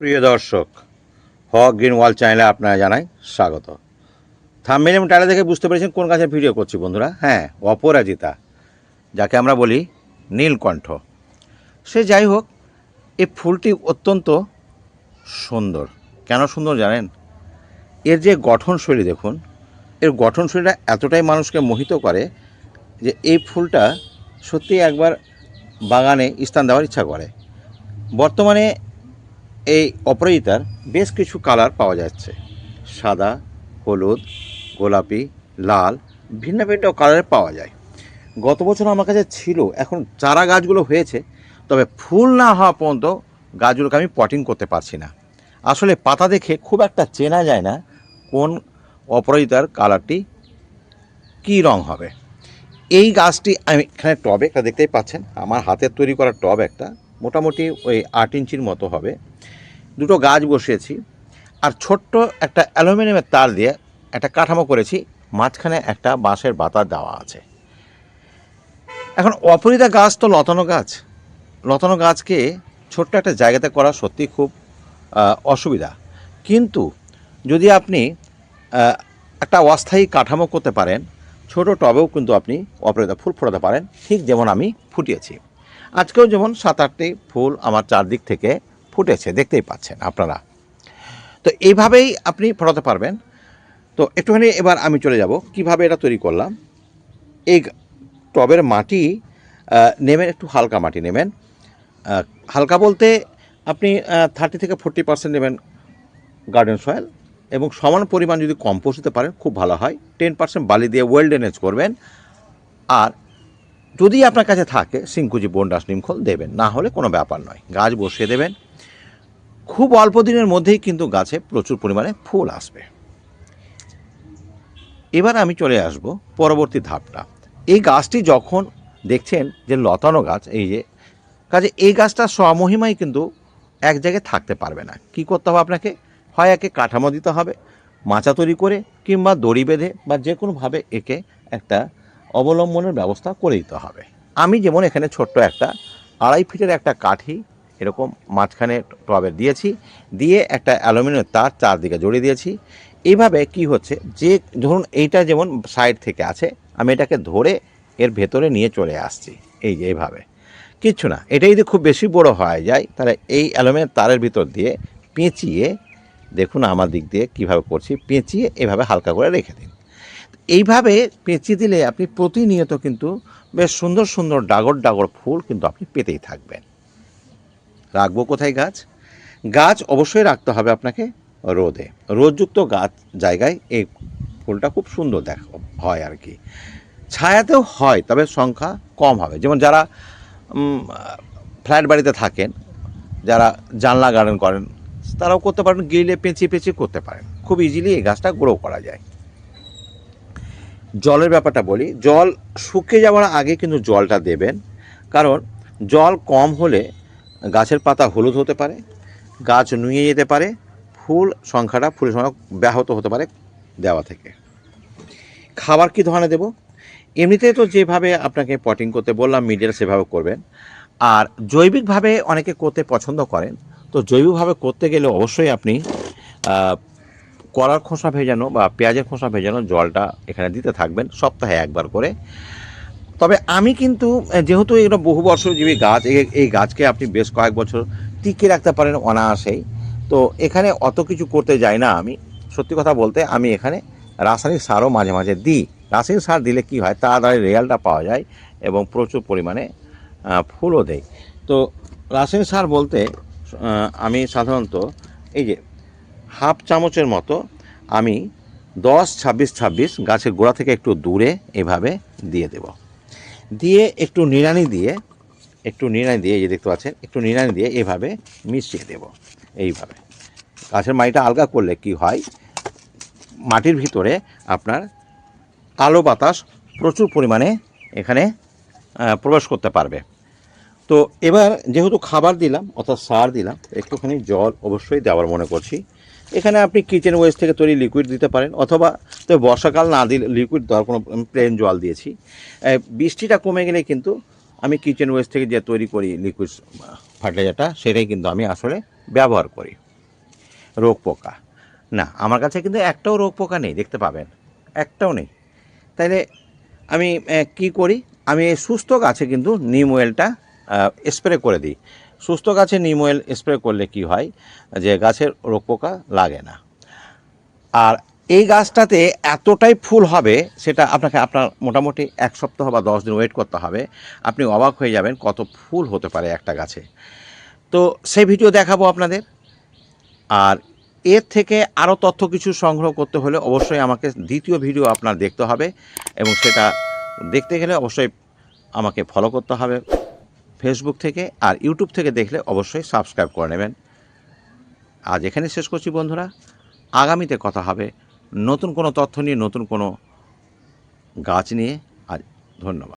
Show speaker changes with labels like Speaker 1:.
Speaker 1: প্রিয় দর্শক, হক গ্রিন ওয়াল চ্যানেলে আপনারা জানাই স্বাগত। থাম্বেল এবং টাইলে দেখে বুঝতে পেরেছেন কোন গাছের ভিডিও করছি বন্ধুরা। হ্যাঁ অপরাজিতা, যাকে আমরা বলি নীলকণ্ঠ। সে যাই হোক এই ফুলটি অত্যন্ত সুন্দর। কেন সুন্দর জানেন? এর যে গঠনশৈলী দেখুন, এর গঠনশৈলীটা এতটাই মানুষকে মোহিত করে যে এই ফুলটা সত্যি একবার বাগানে স্থান দেওয়ার ইচ্ছা করে। বর্তমানে এই অপরাজিতার বেশ কিছু কালার পাওয়া যাচ্ছে। সাদা, হলুদ, গোলাপি, লাল, ভিন্ন ভিন্ন কালারের পাওয়া যায়। গত বছর আমার কাছে ছিল, এখন চারা গাছগুলো হয়েছে, তবে ফুল না হওয়া পর্যন্ত গাছগুলোকে আমি পটিং করতে পারছি না। আসলে পাতা দেখে খুব একটা চেনা যায় না কোন অপরাজিতার কালারটি কী রং হবে। এই গাছটি আমি এখানে টবে একটা দেখতেই পাচ্ছেন, আমার হাতের তৈরি করা টব একটা, মোটামুটি ওই আট ইঞ্চির মতো হবে। দুটো গাছ বসিয়েছি আর ছোট্ট একটা অ্যালুমিনিয়ামের তার দিয়ে একটা কাঠামো করেছি, মাঝখানে একটা বাঁশের বাতা দেওয়া আছে। এখন অপরিদা গাছ তো লতানো গাছ। লতানো গাছকে ছোট্ট একটা জায়গাতে করা সত্যি খুব অসুবিধা। কিন্তু যদি আপনি একটা অস্থায়ী কাঠামো করতে পারেন, ছোট টবেও কিন্তু আপনি অপরাজিতা ফুল ফোটাতে পারেন, ঠিক যেমন আমি ফুটিয়েছি। আজকেও যেমন সাত আটটি ফুল আমার চারদিক থেকে ফুটেছে, দেখতেই পাচ্ছেন আপনারা। তো এইভাবেই আপনি ফোটাতে পারবেন। তো একটুখানি এবার আমি চলে যাব, কীভাবে এটা তৈরি করলাম। এই টবের মাটি নেবেন একটু হালকা মাটি নেবেন। হালকা বলতে আপনি থার্টি থেকে ফোর্টি পার্সেন্ট নেবেন গার্ডেন সয়েল এবং সমান পরিমাণ যদি কম্পোস্ট দিতে পারেন, খুব ভালো হয়। টেন পার্সেন্ট বালি দিয়ে ওয়েল ড্রেনেজ করবেন। আর যদি আপনার কাছে থাকে, সিংকুচি বন্ডাস নিমখোল, দেবেন। না হলে কোনো ব্যাপার নয়। গাছ বসিয়ে দেবেন। খুব অল্প দিনের মধ্যেই কিন্তু গাছে প্রচুর পরিমাণে ফুল আসবে। এবার আমি চলে আসব পরবর্তী ধাপটা। এই গাছটি যখন দেখছেন যে লতানো গাছ, এই যে, কাজে এই গাছটা স্বমহিমাই কিন্তু এক জায়গায় থাকতে পারবে না। কি করতে হবে আপনাকে? হয় একে কাঠামো দিতে হবে, মাচা তৈরি করে কিংবা দড়ি বেঁধে বা যে কোনোভাবে একে একটা অবলম্বনের ব্যবস্থা করে দিতে হবে। আমি যেমন এখানে ছোট্ট একটা আড়াই ফিটের একটা কাঠি এরকম মাঝখানে টবে দিয়েছি, দিয়ে একটা অ্যালুমিনিয়াম তার চারদিকে জড়িয়ে দিয়েছি। এইভাবে কি হচ্ছে? যে ধরুন এইটা যেমন সাইড থেকে আছে, আমি এটাকে ধরে এর ভেতরে নিয়ে চলে আসছি, এই যে এইভাবে কিচ্ছু না, এটা যদি খুব বেশি বড় হয়ে যায়, তাহলে এই অ্যালুমিনিয়াম তারের ভিতর দিয়ে পেঁচিয়ে, দেখুন আমার দিক দিয়ে কীভাবে করছি, পেঁচিয়ে এভাবে হালকা করে রেখে দিন। এইভাবে পেঁচিয়ে দিলে আপনি প্রতিনিয়ত কিন্তু বেশ সুন্দর সুন্দর ডাগর ডাগর ফুল কিন্তু আপনি পেতেই থাকবেন। রাখব কোথায় গাছ? গাছ অবশ্যই রাখতে হবে আপনাকে রোদে। রোদযুক্ত গাছ জায়গায় এই ফুলটা খুব সুন্দর দেখ, হয় আর কি। ছায়াতেও হয়, তবে সংখ্যা কম হবে। যেমন যারা ফ্ল্যাট বাড়িতে থাকেন, যারা জানলা গার্ডেন করেন, তারাও করতে পারেন গিলে পেঁচিয়ে পেঁচিয়ে করতে পারেন। খুব ইজিলি এই গাছটা গ্রো করা যায়। জলের ব্যাপারটা বলি, জল শুকিয়ে যাওয়ার আগে কিন্তু জলটা দেবেন। কারণ জল কম হলে গাছের পাতা হলুদ হতে পারে, গাছ নুয়ে যেতে পারে, ফুল সংখ্যাটা, ফুলের সংখ্যা ব্যাহত হতে পারে দেওয়া থেকে। খাবার কি ধরনের দেব? এমনিতে তো যেভাবে আপনাকে পটিং করতে বললাম মিডিয়াল সেভাবে করবেন। আর জৈবিকভাবে অনেকে করতে পছন্দ করেন, তো জৈবিকভাবে করতে গেলে অবশ্যই আপনি কলার খোসা ভেজানো বা পেঁয়াজের খোসা ভেজানো জলটা এখানে দিতে থাকবেন সপ্তাহে একবার করে। তবে আমি কিন্তু যেহেতু এগুলো বহু বছরজীবী গাছ, এই- গাছকে আপনি বেশ কয়েক বছর টিকে রাখতে পারেন অনায়াসেই। তো এখানে অত কিছু করতে যাই না আমি। সত্যি কথা বলতে আমি এখানে রাসায়নিক সারও মাঝে মাঝে দিই। রাসায়নিক সার দিলে কি হয়? তাড়াতাড়ি রেজাল্টটা পাওয়া যায় এবং প্রচুর পরিমাণে ফুলও দেয় তো রাসায়নিক সার বলতে আমি সাধারণত এই যে হাফ চামচের মতো আমি দশ ছাব্বিশ ছাব্বিশ গাছের গোড়া থেকে একটু দূরে এভাবে দিয়ে দেব। দিয়ে একটু নিড়ানি দিয়ে, একটু নিড়ানি দিয়ে, এই যে দেখতে পাচ্ছেন, একটু নিড়ানি দিয়ে এভাবে মিশিয়ে দেব, এইভাবে। গাছের মাটিটা আলগা করলে কি হয়? মাটির ভিতরে আপনার কালো বাতাস প্রচুর পরিমাণে এখানে প্রবেশ করতে পারবে। তো এবার যেহেতু খাবার দিলাম, অর্থাৎ সার দিলাম, একটুখানি জল অবশ্যই দেওয়ার মনে করছি। এখানে আপনি কিচেন ওয়েস্ট থেকে তৈরি লিকুইড দিতে পারেন, অথবা তো বর্ষাকাল না দিলে লিকুইড দেওয়ার কোনো প্লেন জল দিয়েছি। বৃষ্টিটা কমে গেলে কিন্তু আমি কিচেন ওয়েস্ট থেকে যে তৈরি করি লিকুইড ফার্টিলাইজারটা সেটাই কিন্তু আমি আসলে ব্যবহার করি। রোগ পোকা। না, আমার কাছে কিন্তু একটাও রোগ পোকা নেই, দেখতে পাবেন। একটাও নেই। তাইলে আমি কি করি? আমি সুস্থ গাছে কিন্তু নিম অয়েলটা স্প্রে করে দিই। সুস্থ গাছে নিম অয়েল স্প্রে করলে কি হয়? যে গাছের রোগ পোকা লাগে না। আর এই গাছটাতে এতটাই ফুল হবে, সেটা আপনাকে আপনার মোটামুটি এক সপ্তাহ বা দশ দিন ওয়েট করতে হবে। আপনি অবাক হয়ে যাবেন কত ফুল হতে পারে একটা গাছে। তো সেই ভিডিও দেখাবো আপনাদের। আর এর থেকে আরও তথ্য কিছু সংগ্রহ করতে হলে অবশ্যই আমাকে দ্বিতীয় ভিডিও আপনার দেখতে হবে এবং সেটা দেখতে গেলে অবশ্যই আমাকে ফলো করতে হবে। ফেসবুক থেকে আর ইউটিউব থেকে দেখলে অবশ্যই সাবস্ক্রাইব করে নেবেন। আজ এখানে শেষ করছি বন্ধুরা। আগামীতে কথা হবে নতুন কোনো তথ্য নিয়ে, নতুন কোনো গাছ নিয়ে। আর ধন্যবাদ।